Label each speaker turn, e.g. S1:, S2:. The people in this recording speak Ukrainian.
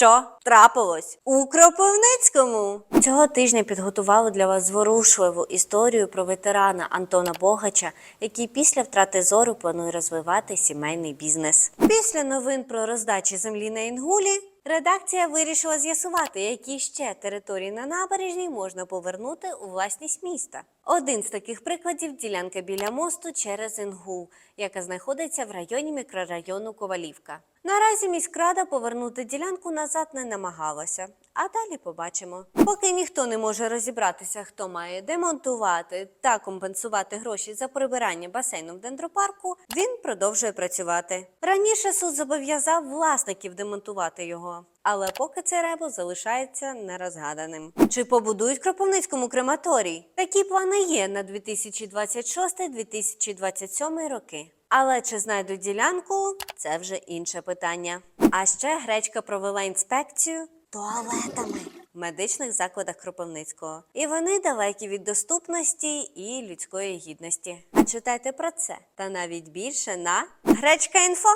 S1: Jó трапилось у Кропивницькому? Цього тижня підготували для вас зворушливу історію про ветерана Антона Богача, який після втрати зору планує розвивати сімейний бізнес. Після новин про роздачі землі на Інгулі. Редакція вирішила з'ясувати, які ще території на набережній можна повернути у власність міста. Один з таких прикладів ділянка біля мосту через Інгул, яка знаходиться в районі мікрорайону Ковалівка. Наразі міськрада повернути ділянку назад не намагалася. А далі побачимо. Поки ніхто не може розібратися, хто має демонтувати та компенсувати гроші за прибирання басейну в дендропарку, він продовжує працювати. Раніше суд зобов'язав власників демонтувати його. Але поки це ребус залишається нерозгаданим. Чи побудують Кропивницькому крематорій? Такі плани є на 2026-2027 роки. Але чи знайдуть ділянку це вже інше питання. А ще гречка провела інспекцію туалетами в медичних закладах Кропивницького. І вони далекі від доступності і людської гідності. А читайте про це та навіть більше на гречка інфо.